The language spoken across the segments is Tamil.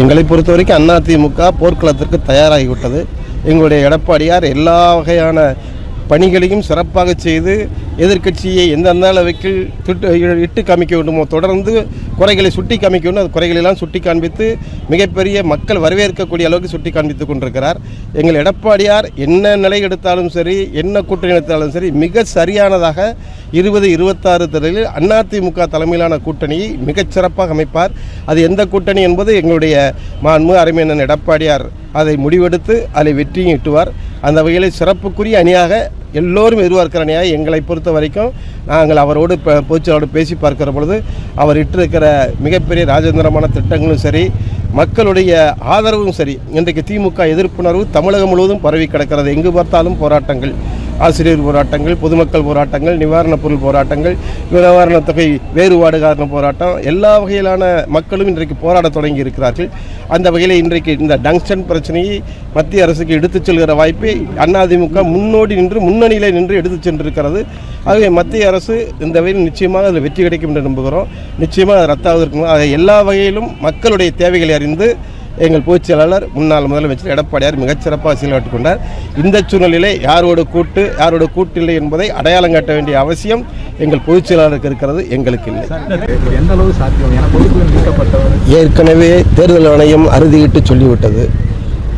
எங்களை பொறுத்த வரைக்கும் அதிமுக போர்க்களத்திற்கு தயாராகிவிட்டது. எங்களுடைய எடப்பாடியார் எல்லா வகையான பணிகளையும் சிறப்பாக செய்து எதிர்க்கட்சியை எந்தெந்த அளவுக்கு திட்டு இட்டு காமிக்க வேண்டுமோ தொடர்ந்து குறைகளை சுட்டி காமிக்கணும் வேண்டும் அந்த குறைகளெல்லாம் சுட்டி காண்பித்து மிகப்பெரிய மக்கள் வரவேற்கக்கூடிய அளவுக்கு சுட்டி காண்பித்துக் கொண்டிருக்கிறார். எங்கள் எடப்பாடியார் என்ன நிலை எடுத்தாலும் சரி என்ன கூட்டணி எடுத்தாலும் சரி மிக சரியானதாக இருபது இருபத்தாறு தேர்தலில் அதிமுக தலைமையிலான கூட்டணியை மிகச் சிறப்பாக அமைப்பார். அது எந்த கூட்டணி என்பது எங்களுடைய மாண்பு அருமையண்ணன் எடப்பாடியார் அதை முடிவெடுத்து அதை வெற்றியும் இட்டுவார் அந்த வகையில் சிறப்புக்குரிய அணியாக எல்லோரும் எதிர்பார்க்கிற அணியாக எங்களை பொறுத்த வரைக்கும் நாங்கள் அவரோடு பொதுச்செயலோடு பேசி பார்க்கிற பொழுது அவர் இட்டிருக்கிற மிகப்பெரிய ராஜேந்திரமான திட்டங்களும் சரி மக்களுடைய ஆதரவும் சரி இன்றைக்கு திமுக எதிர்ப்புணர்வு தமிழகம் முழுவதும் பரவி கிடக்கிறது. எங்கு பார்த்தாலும் போராட்டங்கள். ஆசிரியர் போராட்டங்கள் பொதுமக்கள் போராட்டங்கள் நிவாரணப் பொருள் போராட்டங்கள் நிவாரணத் தொகை வேறுபாடு காரண போராட்டம் எல்லா வகையிலான மக்களும் இன்றைக்கு போராட தொடங்கி இருக்கிறார்கள். அந்த வகையில் இன்றைக்கு இந்த டங்ஸ்டன் பிரச்சனையை மத்திய அரசுக்கு எடுத்துச் செல்கிற வாய்ப்பை அதிமுக முன்னோடி நின்று முன்னணியிலே நின்று எடுத்துச் சென்றிருக்கிறது. ஆகவே மத்திய அரசு இந்த வகையில் நிச்சயமாக அதில் வெற்றி கிடைக்கும் என்று நம்புகிறோம். நிச்சயமாக அது ரத்தாவது ரத்தாவதற்கு அதை எல்லா வகையிலும் மக்களுடைய தேவைகளை அறிந்து எங்கள் பொதுச் செயலாளர் முன்னாள் முதலமைச்சர் எடப்பாடியார் மிகச்சிறப்பாக செயல்பட்டுக் கொண்டார். இந்த சூழ்நிலையிலே யாரோட கூட்டு யாரோட கூட்டில்லை என்பதை அடையாளம் காட்ட வேண்டிய அவசியம் எங்கள் பொதுச் செயலாளருக்கு இருக்கிறது எங்களுக்கு இல்லை. எந்த அளவு சாத்தியம் ஏற்கனவே தேர்தல் ஆணையம் அறுதியிட்டு சொல்லிவிட்டது.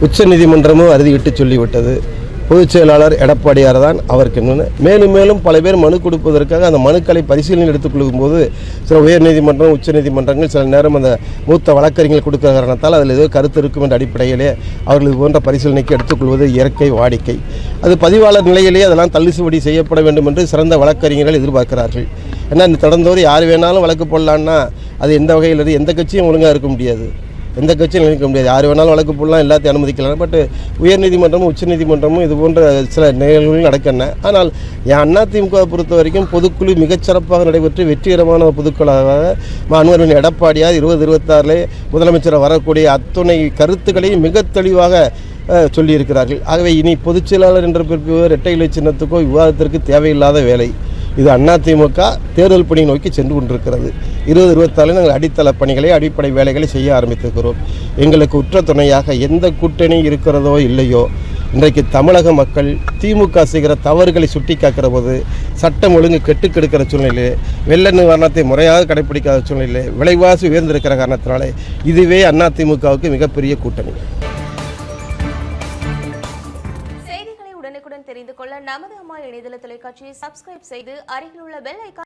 உச்சநீதிமன்றமும் அறுதியிட்டு சொல்லிவிட்டது. பொதுச் செயலாளர் எடப்பாடியார் தான் அவருக்கு இன்னொன்று மேலும் மேலும் பல பேர் மனு கொடுப்பதற்காக அந்த மனுக்களை பரிசீலனை எடுத்துக்கொள்ளும் போது சில உயர்நீதிமன்றம் உச்சநீதிமன்றங்கள் சில நேரம் அந்த மூத்த வழக்கறிஞர்கள் கொடுக்கிற காரணத்தால் அதில் ஏதோ கருத்து இருக்கும் என்ற அடிப்படையிலே அவர்கள் இது போன்ற பரிசீலனைக்கு எடுத்துக்கொள்வது இயற்கை வாடிக்கை. அது பதிவாளர் நிலையிலேயே அதெல்லாம் தள்ளுபடி செய்யப்பட வேண்டும் என்று சிறந்த வழக்கறிஞர்கள் எதிர்பார்க்கிறார்கள். ஏன்னா இந்த தொடர்ந்தோறு யார் வேணாலும் வழக்கு போடலான்னா அது எந்த வகையிலிருந்து எந்த கட்சியும் ஒழுங்காக இருக்க முடியாது. எந்த கட்சியும் நினைக்க முடியாது. யார் வேணாலும் வழக்கு போடலாம் எல்லாத்தையும் அனுமதிக்கலாம். பட் உயர்நீதிமன்றமும் உச்சநீதிமன்றமும் இது போன்ற சில நிகழ்வுகள் நடக்கின்றன ஆனால் என் அதிமுகவை பொறுத்த வரைக்கும் பொதுக்குழு மிகச்சிறப்பாக நடைபெற்று வெற்றிகரமான பொதுக்குழாக மாணவர்களின் எடப்பாடியார் இருபது இருபத்தாறிலே முதலமைச்சர் வரக்கூடிய அத்துணை கருத்துக்களையும் மிக தெளிவாக சொல்லியிருக்கிறார்கள். ஆகவே இனி பொதுச் செயலாளர் என்ற பிறகு இரட்டை இலை சின்னத்துக்கோ விவாதத்திற்கு தேவையில்லாத வேலை. இது அதிமுக தேர்தல் பணி நோக்கி சென்று கொண்டிருக்கிறது. இருபது இருபத்தாலு நாங்கள் அடித்தள பணிகளை அடிப்படை வேலைகளை செய்ய ஆரம்பித்திருக்கிறோம். எங்களுக்கு உற்ற துணையாக எந்த கூட்டணி இருக்கிறதோ இல்லையோ இன்றைக்கு தமிழக மக்கள் திமுக செய்கிற தவறுகளை சுட்டி காக்கிற போது சட்டம் ஒழுங்கு கெட்டுக் கெடுக்கிற சூழ்நிலை வெள்ள நிவாரணத்தை முறையாக கடைபிடிக்காத சூழ்நிலையில் விலைவாசி உயர்ந்திருக்கிற காரணத்தினாலே இதுவே அதிமுகவுக்கு மிகப்பெரிய கூட்டணி. செய்திகளை உடனுக்குடன் தெரிந்து கொள்ள நமது அம்மா இணையதள தொலைக்காட்சியை சப்ஸ்கிரைப் செய்து அருகில் உள்ள பெல் ஐக்கான்